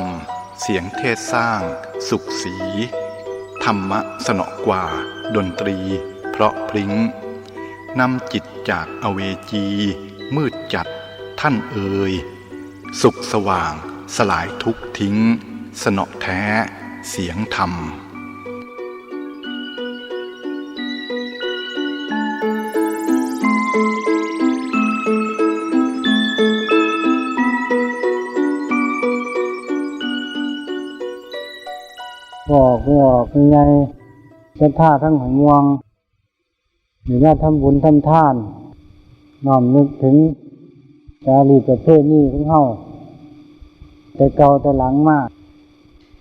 เสียงธรม เสียงเทศสร้าง สุขสี ธรรมะสนอกว่า ดนตรี เพราะพริ้งนำจิตจากอเวจี มืดจัด ท่านเอ่ยสุขสว่าง สลายทุกทิ้ง สนอแท้ เสียงธรรม บอกไม่ออกงไงเป็นท่าทั้งหอยงวงหรือว่าทำบุญทำทานน้อมนึกถึงจารีประเภทนี้ของเฮาแต่เก่าแต่หลังมาก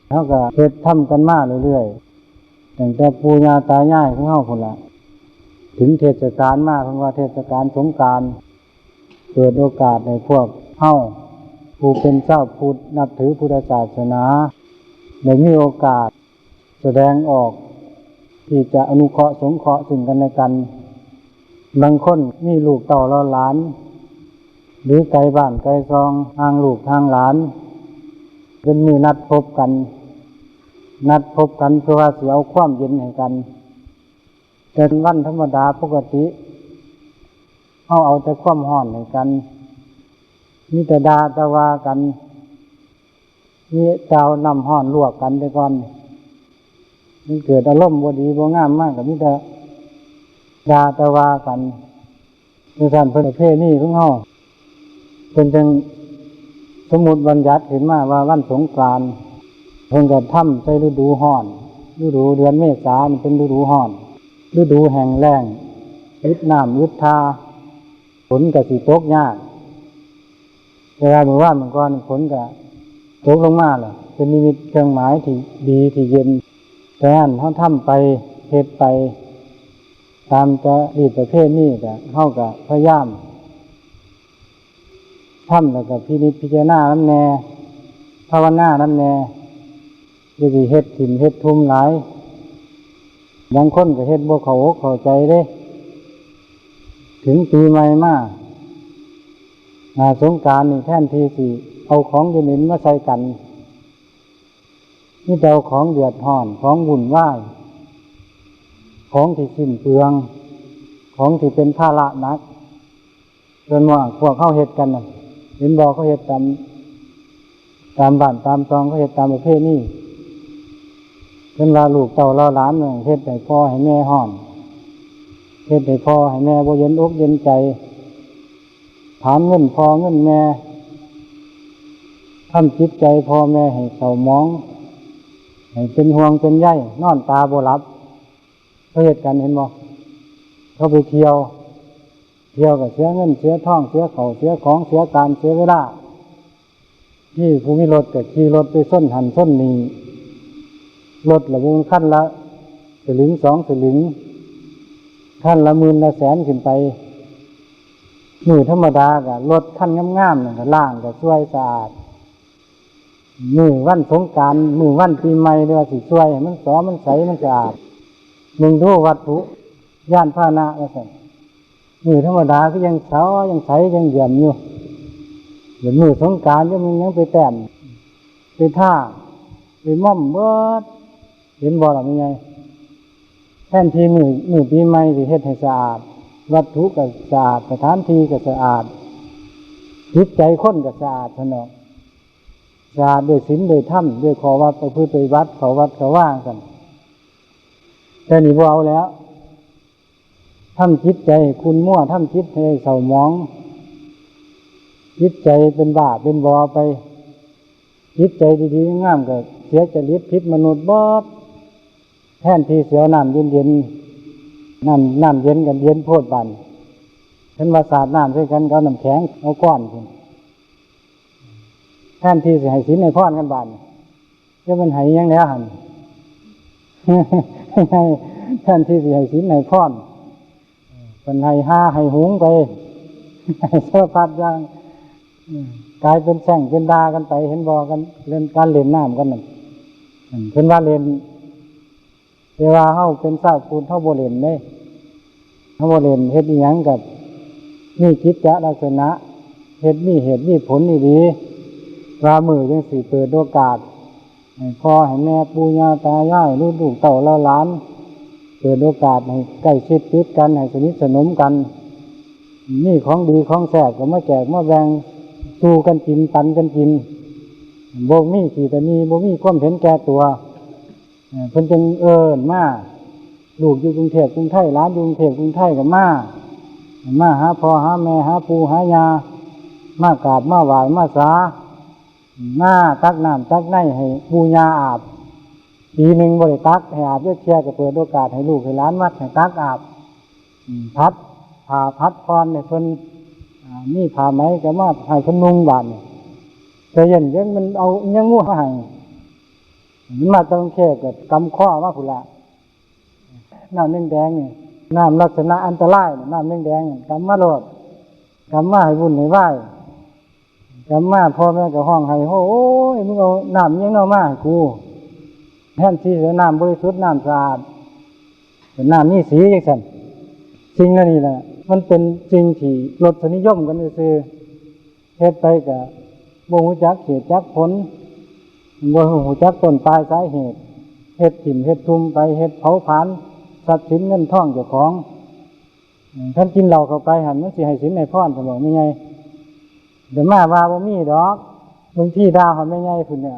เท่ากับเพชรทำกันมากเรื่อยๆตั้งแต่ปูญาตายายของเฮาคนละถึงเทศกาลมากเพราะว่าเทศกาลสงการเปิดโอกาสในพวกเฮาผู้เป็นเจ้าพุทธนับถือพุทธศาสนาได้มีโอกาส แสดงออกที่จะอนุเคราะห์สงเคราะห์ซึ่งกันและกันบางคนมีลูกเต่าเราหลาน หรือไกลบ้านไกลซองทางลูกทางหลาน เป็นมือนัดพบกัน นัดพบกันเพื่อว่าเสียเอาความเย็นให้กันเป็นวันธรรมดาปกติเอาเอาแต่ความห่อนให้กันมีแต่ดาตะวากันมีเจ้านำห่อนลวกกันไปก่อน มันเกิดอารมณ์บดีบ่งามมากกับมิแต่ดาตะวากันในการเพื่อเพศนี่ของเฮาเป็นจังสมมุติบัญญัติเห็นมาว่าวันสงกรานต์เพิ่งกับถ้ำใช้ฤดูห่อนฤดูเดือนเมษาเป็นฤดูห่อนฤดูแห้งแล้งยึดน้ำยึดทาฝนกับสีตกยากเวลาเมื่อวานเมื่อก่อนฝนกับตกลงมาเล่ะเป็นนิมิตเครื่องหมายที่ดีที่เย็น แต่อันเขาทำไปเฮ็ดไป ตามจะรีดประเภทนี้ก็เข้ากับพยายามทำแล้วก็พินิจพิจารณาน้ำแน่ภาวนาน้ำแน่จะสิเฮ็ดถิ่มเฮ็ดทุ่มหลายบางคนก็เฮ็ดบ่เขาเข้าใจเด้ ถึงปีใหม่มาอาสงการนี่แท่นทีสี่เอาของเย็นๆมาใส่กัน นี่เอาของเดือดห่อนของวุ่นวาย ของที่สิ้นเปลือง ของที่เป็นภาระนักจนว่าพวกเข้าเหตุกันน่ะเห็นบอกเขาเหตุตามตามบ้านตามซองเขาเหตุตามประเภทนี้เป็นว่าลูกเต่าเราหลานเนี่ยเหตุให้พ่อให้แม่ห่อนเหตุให้พ่อให้แม่โบเย็นอกเย็นใจถามเงินพอเงินแม่ทำจิตใจพ่อแม่ให้เศร้ามอง ให้เป็นห่วงเป็นใยนอนตาโบรับเขาเหตุกันเห็นบ่เขาไปเที่ยว เที่ยวกับเสียเงินเสียท่องเสียเขาเสียของเสียการเสียเวลาที่ภูมิรถกับขี่รถไปส้นหันส้นนีรถละมูลขั้นละสลึงสองสลึงขั้นละหมื่นละแสนขึ้นไปมือธรรมดากับรถขั้นง่ามๆนี่ก็ล่างก็ช่วยสะอาด มือวันสงการมือวันปีใหม่เรือสิช่วย มันสอมันใสมันสะอาดมึงดูวัตถุย่านพาหนะว่าสั่นมือธรรมดาก็ยังเสายังใสยังเยี่ยมอยู่เหมือนมือสงการยังมันยังไปแต้มไปท่าไปม่อมเบิดเห็นบ่หรือไม่ไงแทนที่มือมือปีใหม่สิเฮ็ดให้สะอาด วัตถุก็สะอาดสถานที่ก็สะอาดจิตใจคนก็สะอาดสนอง สะอาดด้วยศีลด้วยธรรมด้วยขอวัดประพฤติปฏิบัติเขาวัดเขาว่างกันแต่นี่บ่เอาแล้วทำจิตใจคุณมั่วทำจิตให้เศร้าหมอง จิตใจเป็นบาปเป็นบอไป จิตใจดีๆงามก็เสียจริตพิษมนุษย์บอดแทนที่เสียวน้ำเย็นๆน้ำน้ำเย็นกันเย็นโพดบันฉันว่าสาดน้ำใส่กันก็น้ำแข็งเอาก้อนคุณ แทนที่จะให้สินในพ่อนกันบานจะมันให้ยังแล้วหันแทนที่จะให้สินในพ่อนเป็นให้ห้าให้หุงไปให้เสื้อพัดย่างกลายเป็นแช่งเป็นดากันไป เห็นบอกันเล่นการเล่นน้ำกันนั่นอืมเป็นว่าเล่นเวลาเฮาเป็นเศร้าคูณเท่าโบเล่นเด้เขาบเล่นเฮ็ดอีหยังกับมีกิจจะลักษณะเฮ็ดมีเหตุมีผลนี่ดี ว่ามือจังสิเปิดโอกาสให้พ่อให้แม่ปู่ย่าตายายลูกลูกเต่าเราหลาน เปิดโอกาสให้ใกล้ชิดติดกันให้สนิทสนมกันนี่ของดีของแสบก็มาแจกมาแบ่งสู้กันกินปันกันกินบ่มีขีตนีบ่มีความเห็นแก่ตัวเพิ่นจึงเอิ้นมาลูกอยู่กรุงเทพกรุงไทยหลานอยู่กรุงเทพกรุงไทยก็มามาหาพ่อหาแม่หาปู่หายามากราบมาไหวมาสา มาตักน้ำตักในให้ปู่ย่าอาบปีหนึ่งบริตักให้อาบเยอะเชียก็เปิดโอกาสให้ลูกให้ล้านวัดให้ตักอาบพัดผ่าพัดพรในเพิ่นอ่ผ่าไหมก็มาให้เพิ่นนุ่งบานแต่เย็นยังมันเอายังงูมาให้มันมาต้องแค่กับกำข้อมาผุละน้ำแดงๆนี่น้ำลักษณะอันตรายนี่น้ำแดงกำมาโลดกำมาให้บุญให้ไหว กำมาพ่อแม่ก็ห้องให้โอ้ยมึงเอาน้ำยังเอามาให้กูแทนที่จะน้ำบริสุทธิ์น้ำสะอาดเป็นน้ำมีสีอย่างสันสิ่งเหล่านี้แหละมันเป็นสิ่งที่ลดสนิยมกันซื่อเฮ็ดไปกับบ่หูจักเหตุจักผลบ่หูจักต้นปลายสาเหตุเฮ็ดถิ่มเฮ็ดทุมไปเฮ็ดเผาผาญทรัพย์สินเงินทองเจ้าของท่านกินเหล้าเข้าไปหันมันสิให้สินในพรสมองไม่ไง เดี๋ยวมาว่าบ่มีดอกบางที่ดาวเขาไม่ไงพุ่นเนี่ย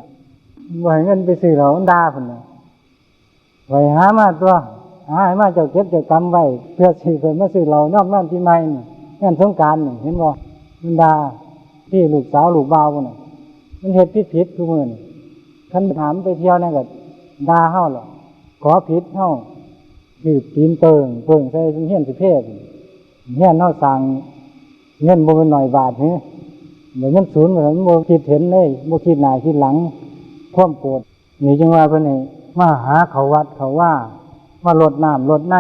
บ่ให้เงินไปซื้อเหล้ามันด่าพุ่นน่ะไว้หามาตัวหาให้มาเจ้าเก็บเจ้ากำไว้เพื่อสิเพิ่นมาซื้อเหล้านอกนั่นที่ใหม่นี่งานสงการนี่เห็นบ่มันด่าพี่ลูกสาวลูกบ่าวพุ่นน่ะมันเฮ็ดผิดผิดทุกมื้อนี่คันถามไปเที่ยวนั่นก็ด่าเฮาหรอกขอผิดเฮาคือปีนเปิงเปิงใส่เฮียนสิเพศเฮียนเฮาสร้างเงินบ่เป็นหน่อยบาทนี่ เดี๋ยวมันศูนย์เหมันบ่คิดเห็นเลยบ่คิดหน้าคิดหลังควมโกรธนี่จึงว่าเพิ่นมาหาเขาวัดเขาว่ามาลดน้ำลดใน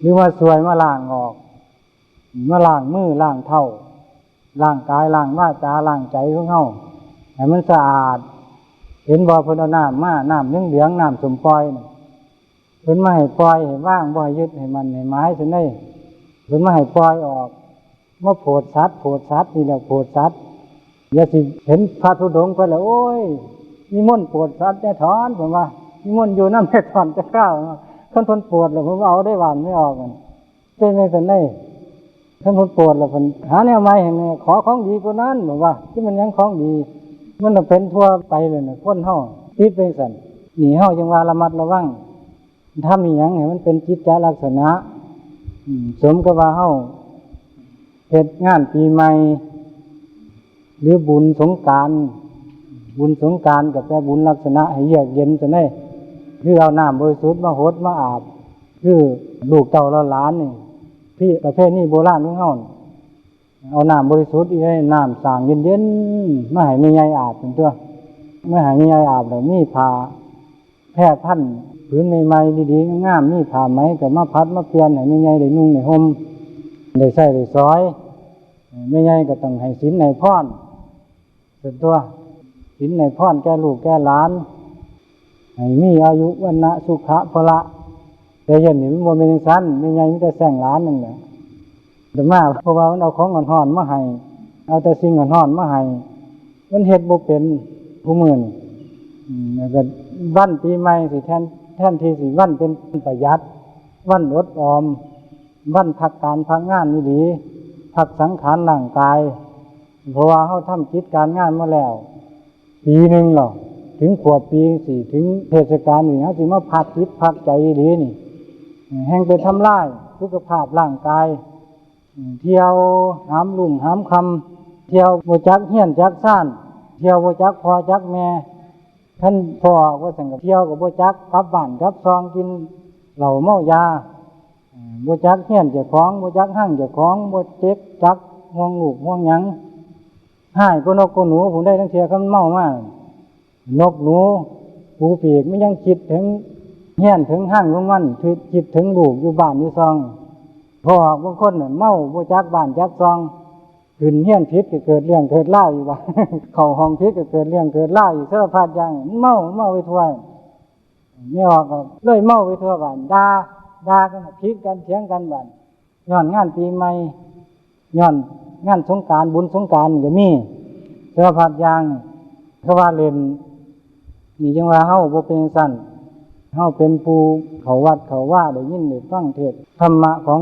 หรือว่าสวยมาล้างออกมาล้างมือล้างเท้าล้างกายล้างว่าจาล้างใจของเฮาให้มันสะอาด เห็นบ่เพิ่นเอาน้ำมาน้ำเหลืองน้ำสมปล่อยเพิ่นมาให้ปล่อยให้ว่างบ่ให้ยึดให้มันให้ไม้ซั่นได้เพิ่นมาให้ปล่อยออก มาโผดสัตว์โผดสัตว์นี่แหละโผดสัตว์อย่าสิเห็นพระธุดงค์ไปแล้วโอ้ยนิมนต์ปวดสัตว์จะถอนผมว่านิมนต์อยู่น้ำแม่ถอนจะก้าวคนทนปวดแล้วผมเอาได้หวานไม่ออกกันเป็นในสันได้ท่านทนปวดแล้วผมหาแนวใหม่เห็นไหมขอของดีกว่านั้นบอกว่า ที่มันยังของดี มันต้องเป็นทั่วไปเลยนะคนเฮาติดเป็นสันหนีเฮาจังว่าระมัดระวังถ้ามีหยังให้มันเป็นจิตใจลักษณะสมกับว่าเฮา เฮ็ดงานปีใหม่ หรือบุญสงการบุญสงการกับแปลบุญลักษณะให้เยือกเย็นจะได้คือเอาน้ำบริสุทธิ์มาหดมาอาบ คือลูกเต่าเราหลานนี่พี่ประเภทนี้โบราณของเฮานเอาน้ำบริสุทธิ์อีกให้น้ำสางเย็นๆมาให้แม่ใหญ่อาบเป็นตัวไม่ให้แม่ใหญ่อาบแล้วมีผ้าแพร่พันธุ์ผืนใหม่ๆดีๆงามๆมีผ้าไหมกับมาพัดมาเปลี่ยนให้แม่ใหญ่ได้นุ่งได้ห่ม ได้ใส่ได้ซอยไม่ไงก็ต้องให้สินในพรเป็นตัวสินในพรแก่ลูกแก่หลานให้มีอายุวันนะสุขะพละแต่เห็นนี่มันโมเป็นสั้นไม่ไงมิแต่แสงหลานนั่นแหละแต่มาเพราะว่ามันเอาของอ่อนๆมาให้เอาแต่สิ่งอ่อนๆมาให้มันเฮ็ดบ่เป็นผู้มื่นแล้วก็วันปีใหม่สิแทนแทนที่สิวันเป็นประหยัดวันอดออม วันพักการพักงานนี่ดีพักสังขารร่างกาย เพราะว่าเขาทำกิจการงานมาแล้ว ปีหนึ่งหรอถึงขวบปีสี่ถึงเทศกาลนี่เขาสิมาพักจิตพักใจดีนี่ แห่งไปทำลายสุขภาพร่างกาย เที่ยวหามลุ่งหามคำเที่ยวโบจักเฮียนจักซ่านเที่ยวโบจักพอจักแม่ท่านพ่อว่าสั่งกับเที่ยวกับโบจักกลับบ้านกลับซองกินเหล้าเมายา บจักเฮียนเจ้าของบจักห้างเจ้าของบเจ็กจักห่วงลูกห่วงหยังให้ก็นกก็หนูผมได้ทั้งเทียคำเมามากนกหนูปูปีกไม่ยังคิดถึงเฮียนถึงห้างของมันคือคิดถึงลูกอยู่บ้านอยู่ซองพอบางคนเนี่ยเมาบจักบ้านจักซองขึ้นเฮียนพิษก็เกิดเรื่องเกิดเล่าอยู่บ้านเข้าห้องพิษก็เกิดเรื่องเกิดเล่าอยู่สารพัดอย่างเมาเมาไปทั่วไม่ออกก็เลยเมาไปทั่วบ้านด่า ด่ากันคิดกันเถียงกันบันย้อนงานปีใหม่ย้อนงานสงการบุญสงกรารก็มีเสื้อผ้ายางเขาว่าเรียนนี่จังว่าเฮาบ่เป็นสั้นเฮาเป็นผู้เขาวัดเขาว่าได้ยินได้ฟังเทศธรรมะของ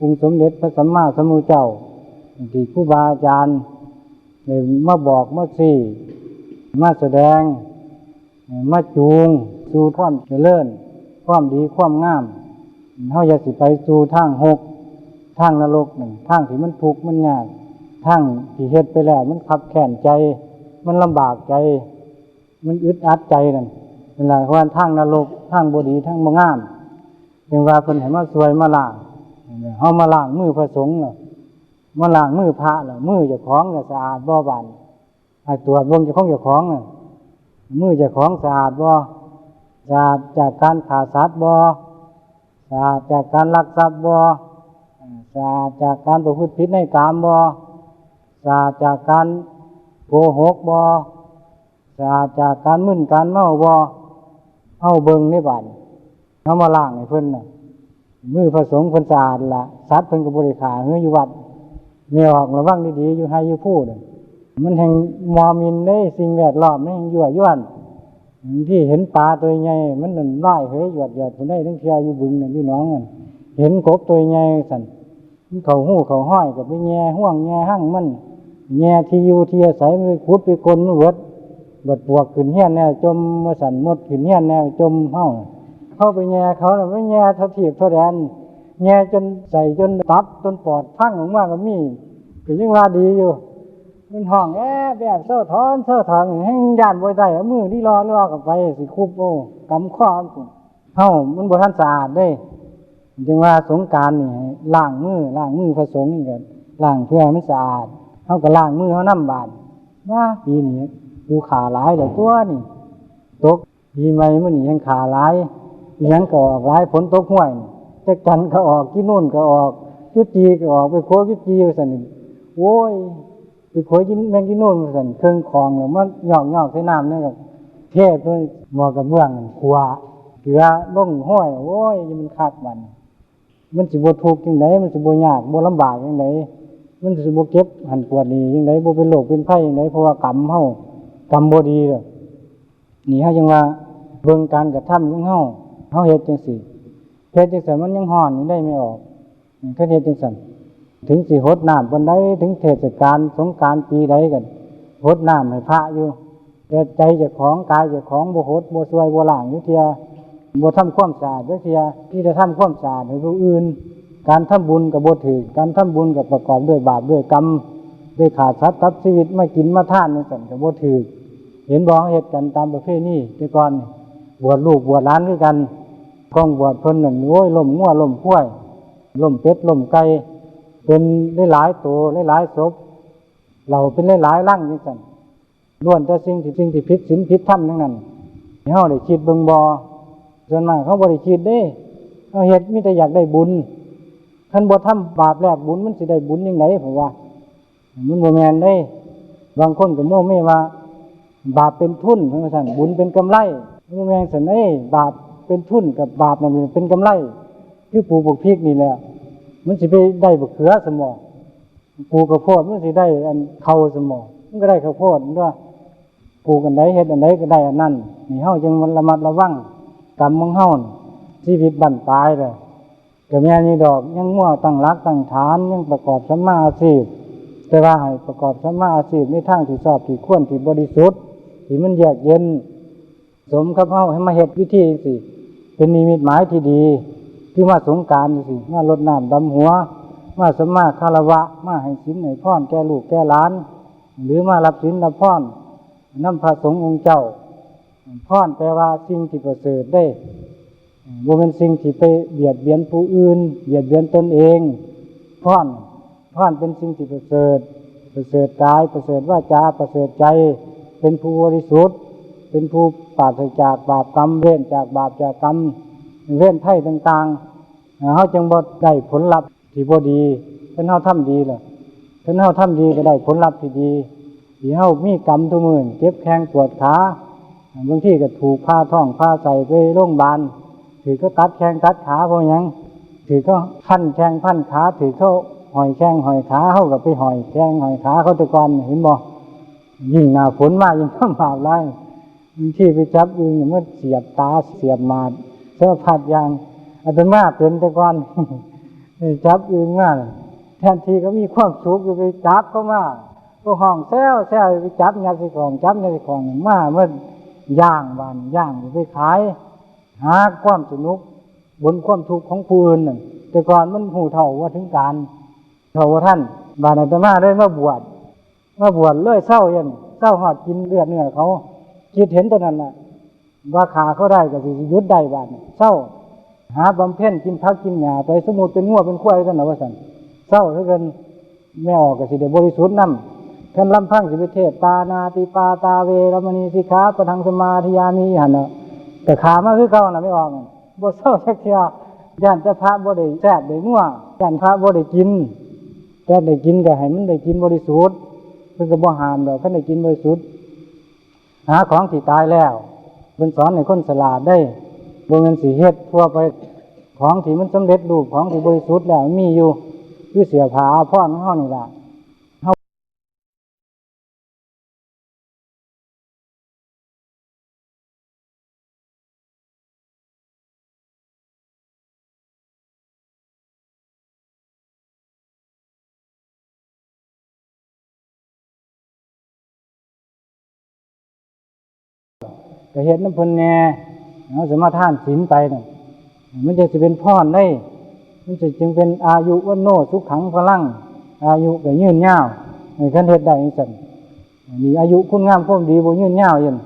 องค์สมเด็จพระสัมมาสัมพุทธเจ้าที่ครูบาอาจารย์ได้มาบอกมาสี่มาแสดงมาจูงสู่ความเจริญความดีความงาม เฮาอย่าสิไปสู่ทางหกทางนรกหนึ่งทางที่มันทุกข์มันยากทางที่เฮ็ดไปแล้ว มันขับแค้นใจ มันลำบากใจ มันอึดอัดใจนั่นนั่นแหละว่าทางนรกทางบดีทางบ่งามจึงว่าเพิ่นให้มาสวยมาล้างเฮามาล้างมือพระสงฆ์น่ะมาล้างมือพระน่ะมือเจ้าของน่ะสะอาดบ่บานให้ตรวจเบิ่งเจ้าของเจ้าของน่ะมือจะของสะอาดบ่สะอาดจากการขาดสัตว์บ่ สะอาดจากการลักทรัพย์บ่สะอาดจากการประพฤติผิดในกามบ่สะอาดจากการโกหกบ่สะอาดจากการมึนการเมาบ่เอาเบิ่งในบ้านเอามาล้างให้เพิ่นน่ะมือผสมเพิ่นสะอาดละสัตว์เพิ่นก็บริขาเฮืออยู่วัดมีออกระวังดีๆอยู่ให้อยู่พูดมันแห่งมอมินได้สิ่งแวดล้อมมันแห่งยั่วยวน ที่เห็นปลาตัวใหญ่มันนั่นไล่เฮยหยดหยดคนได้ทั้งเชียอยู่บึงนั่นอยู่น้องนั่นเห็นกบตัวใหญ่สั่นเขาหู้เขาห้อยกับไปแง่ห่วงแง่หั่งมันแง่ที่อยู่ที่อาศัยมันไปขุดไปกลนมันเวิดบดปวกขึ้นเฮี้ยนแนวจมมาสั่นหมดขึ้นเฮี้ยนแนวจมเฮ้าเข้าไปแง่เขาน่ะไม่แง่เท่าทีบเท่าแดนแง่จนใส่จนตับจนปอดพังออกมาก็มีก็ยังว่าดีอยู่ มันห้องแอบแบบเสื้อทอนเสื้อทอนให้ย่านบวยได้เอามือที่รอรอกับไปสิคุบโอ้กำข้อมเฮ้ามันบ่ทันสะอาดเด้จึงว่าสงการนี่ล้างมือล้างมือพระสงฆ์นี่ก็ล้างเพื่อให้มันสะอาดเฮาก็ล้างมือเฮาน้ำบาดว่าปีนี้กูขาหลายเดี๋ยตัวนี่ตกปีใหม่มื้อนี้ยังขาหลายอิหยังก็ออกหลายฝนตกห้วยนี่จักจันก็ออกที่นู่นก็ออกจุจีก็ออกไปโคจุจีอยู่ซั่นนี่โอ้ย ไปขวยกินแมงกินนู่นสันเครื่องคลองแล้วมันหยอกหยอกใส่น้ำนี่กับเทศด้วยหมอกับเมืองขัวเกลือล่งห้อยโอ้ยยังมันคักมัน มันสิบ่ทุกข์จังไดมันสิบ่ยากบ่ลำบากจังไดมันสิบ่เก็บหันปวดนี่จังไดบ่เป็นโรคเป็นไข้จังไดเพราะว่ากรรมเฮากรรมบ่ดีเด้อนี่ฮาจังว่าเบิ่งการกระทำของเฮาเฮาเฮ็ดจังซี่เฮ็ดจังซั่นมันยังฮ้อนนี่ได้ไม่ออกเขาเฮ็ดจังซั่น ถึงสิหดน้ำบนใดถึงเทศกาลสงการปีใดกันหดน้ำให้พระอยู่แต่ใจจะของกายจะของบ่หดบ่สวยบ่ล่างอยู่เทียบ่ทำความสะอาดอยู่เทียที่จะทำความสะอาดให้ผู้อื่น การทำบุญกับบ่ถือการทำบุญกับประกอบด้วยบาปด้วยกรรมด้วยขาดทรัพย์ทับชีวิตไม่กินมาท่านนั่นสั่นกับบ่ถือเห็นบ้องเหตุกันตามประเพณีแต่ก่อนบวชลูกบวชล้านด้วยกันกองบวชเพิ่นหนึ่งโอ้ยล่มงัวล่มข้วยล่มเป็ดล่มไก่ เป็นหลายๆตัวหลายๆศพเราเป็นหลายๆร่างนี่สั่นล้วนแต่สิ่งที่สิ่งที่ผิดศีลผิดธรรมทั้งนั้นเฮาได้คิดเบิ่งบ่ส่วนมากเขาบ่ได้คิดเด้เขาเฮ็ดมีแต่อยากได้บุญคันบ่ทำบาปแลกบุญมันสิได้บุญยังไงผมว่ามันบ่แมนเด้ บางคนก็โม้ไม่ว่า บาปเป็นทุนเพิ่นว่าซั่นบุญเป็นกำไรโมแมนซั่นเอ้บาปเป็นทุนกับบาปนั่นเป็นกำไร คือปลูกบกพริกนี่แหละ มันสิไปได้บกเขือสมองปลูกข้าวโพดมันสิได้อันเขาสมองมันก็ได้ข้าวโพดด้วยปลูกอันใดเฮ็ดอันใดก็ได้อันนั้นนี่เฮาจึงมันระมัดระวังกรรมของเฮานี่ชีวิตบั้นปลายเลยก็แม่นี่ดอกยังมั่วตั้งรักตั้งฐานยังประกอบสัมมาอาชีพแต่ว่าให้ประกอบสัมมาอาชีพในทางที่ชอบที่ควรที่บริสุทธิ์ที่มันแยกเย็น สมกับเฮาให้มาเฮ็ดวิธีสิเป็นนิมิตหมายที่ดี คือมาสงกรารสิมาลดน้ำดำหัว มาสมมาคารวะ มาให้สินให้พรแก่ลูกแก่หลาน หรือมารับสินรับพรนน้ำพระสงฆ์องค์เจ้าพรแปลว่าสิ่งที่ประเสริฐได้บ่เป็นสิ่งที่ไปเบียดเบียนผู้อื่น เบียดเบียนตนเองพรพรเป็นสิ่งที่ประเสริฐประเสริฐกายประเสริฐวาจาประเสริฐใจ เป็นผู้บริสุทธิ์ เป็นผู้ปราศจากบาปกรรมเว้นจากบาปจากกรรม เว้นไถ่ต่างๆเขาจึงบ่ได้ผลลัพธ์ที่บ่ดีเพิ่นเฮาทำดีล่ะเพิ่นเฮาทำดีก็ได้ผลลัพธ์ที่ดีที่เฮามีกรรมทุกมื้อเจ็บแข้งปวดขาบางทีก็ถูกผ้าท้องผ้าใส่ไปโรงพยาบาลถือก็ตัดแข้งตัดขาพราะหยังถือก็พันแข้งพันขาถือเขาหอยแข้งหอยขาเฮาก็ไปหอยแข้งหอยขาเขาต่ก่อนเห็นบ่ยิ่งหนาฝนมากยิ่งลำบากไรบางที่ไปจับอึงเนี่ยมันเสียบตาเสียบมาด สารพัดอย่างอาตมาเป็นแต่ก่อนจับอึงมานแทนที่ก็มีความสุขอยู่ไปจับเข้ามาก็ห้องแซวแซวไปจับยาสิของจับยาสิของมาเมื่อย่างบานย่างไปขาย หาความสนุก บนความทุกข์ของผู้อื่นแต่ก่อนมันหูเท่าว่าถึงการเท่าว่าท่าน บานอาตมาได้มาบวชมาบวชเลยเศร้าเย็นเศร้าหอดกินเลือดเนื้อเขาคิดเห็นตัวนั้นแหะ ว่าขาเขาได้ก็สิยุดได้บาดเศร้า หาบำเพ็ญกินพักกินหญ้าไปสมุดเป็นงัวเป็นควายกันนะว่าสันเศร้าเท่ากันไม่ออกก็สิได้บริสุทธิ์นั่ท่านลำพังสิวิเทศปานาติปาตาเวรมณีสิกขาประทังสมาธิยามีหันเนาะแต่ขามาคือเก่านะไม่ออกอะบ่เศร้าชักเทียย่านจะพระบ่ได้แซ่บได้งัวย่านพระบ่ได้กินแต่ได้กินก็ให้มันได้กินบริสุทธิ์เพิ่นก็บ่หามดอกคันได้กินบริสุทธิ์หาของที่ตายแล้ว เป็นสอนให้คนสลาดได้บนเงินสีเฮ็ดทั่วไปของที่มันสำเร็จรูปของที่บริสุทธิ์แล้วมีอยู่คือเสียผาพ่อนของเฮานี่ล่ะ ก็เฮ็ดน้ำพนแหน่เอาสมาทานศีลไปน่ะมันจะสิเป็นพรได้ มันจะจึงเป็นอายุวันโนสุขขังพลัง อายุก็ยืนยาวในคันเฮ็ดได้จังซั่นมีอายุคุณงามความดีบ่ยืนยาวยัน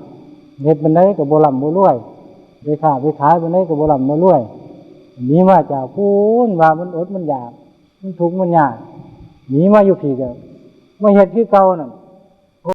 เฮ็ดบันไดก็บ่ร่ำบ่รวยไปค้าไปขายบันไดก็บ่ร่ำบ่รวยหนีมาจากพูนว่ามันอดมันอยากมันทุกข์มันยากหนีมาอยู่พี่ก็มาเฮ็ดคือเก่านั่น